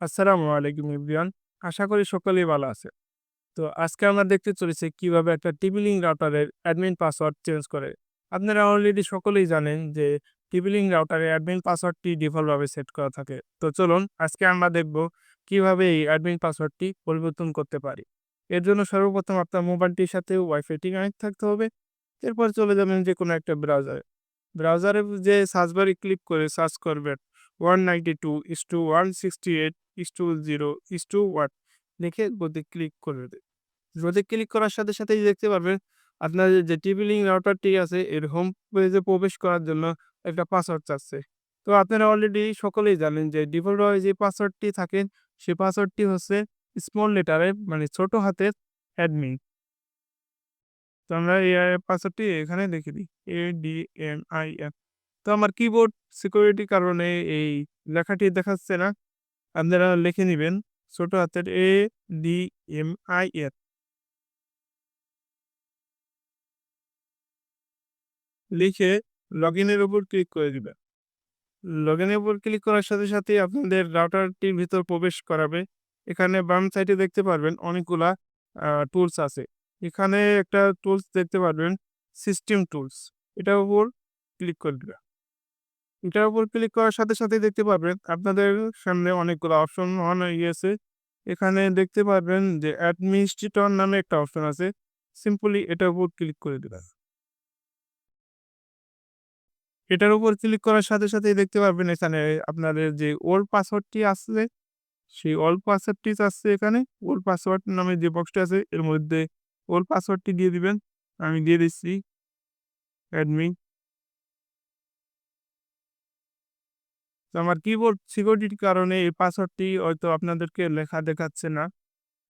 আসসালামু আলাইকুম ইব্রিয়ান। আশা করি সকলেই ভালো আছে তো আজকে আমরা দেখতে চলেছি কীভাবে একটা লিঙ্ক রাউটারের অ্যাডমিন পাসওয়ার্ড চেঞ্জ করে। আপনারা অলরেডি সকলেই জানেন যে লিঙ্ক রাউটারের অ্যাডমিন পাসওয়ার্ডটি ডিফল্টভাবে সেট করা থাকে। তো চলুন আজকে আমরা দেখব কীভাবে এই অ্যাডমিন পাসওয়ার্ডটি পরিবর্তন করতে পারি। এর জন্য সর্বপ্রথম আপনার মোবাইলটির সাথে ওয়াইফাইটি কানেক্ট থাকতে হবে। এরপর চলে যাবেন যে কোনো একটা ব্রাউজারে। ব্রাউজারে যে সার্চ বারে ক্লিক করে সার্চ করবেন one ninety two is two one sixty eight is two zero is two one লিখে গতি ক্লিক করে দেবে গতি ক্লিক করার সাথে সাথেই দেখতে পারবেন, আপনার যে টিভি লিঙ্ক রাউটারটি আছে, এর হোম পেজে প্রবেশ করার জন্য একটা পাসওয়ার্ড চাচ্ছে। তো আপনারা অলরেডি সকলেই জানেন যে ডিফল্টভাবে যে পাসওয়ার্ডটি থাকে সেই পাসওয়ার্ডটি হচ্ছে স্মল লেটারে মানে ছোট হাতের অ্যাডমিন তো আমরা এই পাসওয়ার্ডটি এখানে লিখে দিই A D M I F তো আমার কিবোর্ড সিকিউরিটি কারণে এই লেখাটি দেখাচ্ছে না। আপনারা লিখে নেবেন ছোট হাতের A D M I F লিখে লগ ইনের উপর ক্লিক করে দিবেন। লগ ইনের উপর ক্লিক করার সাথে সাথে আপনাদের রাউটারটির ভিতর প্রবেশ করাবে। এখানে বাম সাইডে দেখতে পারবেন অনেকগুলা টুলস আছে। এখানে একটা টুলস দেখতে পারবেন সিস্টেম টুলস এটার উপর ক্লিক করে দেবেন। এটার উপর ক্লিক করার সাথে সাথে দেখতে পারবেন, আপনাদের সামনে অনেকগুলো অপশন অন গিয়েছে এখানে দেখতে পারবেন যে অ্যাডমিনিস্ট্রেটর নামে একটা অপশন আছে সিম্পলি এটার উপর ক্লিক করে দেবেন। এটার উপর ক্লিক করার সাথে সাথেই দেখতে পারবেন এখানে আপনাদের যে ওল্ড পাসওয়ার্ডটি আসছে সেই ওল্ড পাসওয়ার্ডটি আছে এখানে ওল্ড পাসওয়ার্ড নামে যে বক্সটা আছে, এর মধ্যে ওল্ড পাসওয়ার্ডটি দিয়ে দিবেন। আমি দিয়ে দিচ্ছি। অ্যাডমিন তো আমার কিবোর্ড সিকিউরিটির কারণে এই পাসওয়ার্ডটি হয়তো আপনাদেরকে লেখা দেখাচ্ছে না।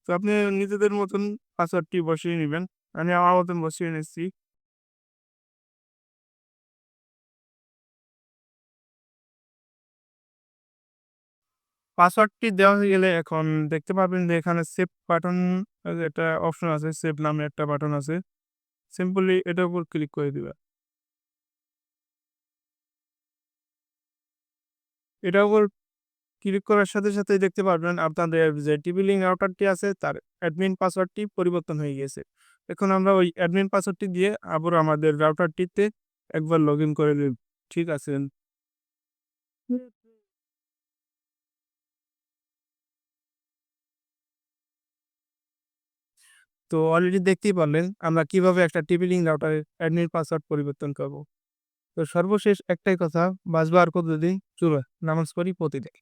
তো আপনি নিজেদের মতন পাসওয়ার্ডটি বসিয়ে নেবেন। আমি আমার মতন বসিয়ে নিচ্ছি। পাসওয়ার্ডটি দেওয়া হয়ে গেলে এখন দেখতে পাবেন যে এখানে সেভ বাটন একটা অপশন আছে সেভ নামে একটা বাটন আছে। সিম্পলি এটার উপর ক্লিক করে দিবে এটার উপর ক্লিক করার সাথে সাথে দেখতে পারবেন আপনাদের যে টিভি লিঙ্ক রাউটারটি আছে, তার অ্যাডমিন পাসওয়ার্ডটি পরিবর্তন হয়ে গেছে। এখন আমরা ওই অ্যাডমিন পাসওয়ার্ডটি দিয়ে আবার আমাদের রাউটারটিতে একবার লগ করে দেব ঠিক আছে? তো অলরেডি দেখতেই পারলেন আমরা কীভাবে একটা লিঙ্ক রাউটারের অ্যাডমিন পাসওয়ার্ড পরিবর্তন করব। তো সর্বশেষ একটাই কথা বাঁচবার কতদিন? চলো নামাজ পড়ি প্রতিদিন।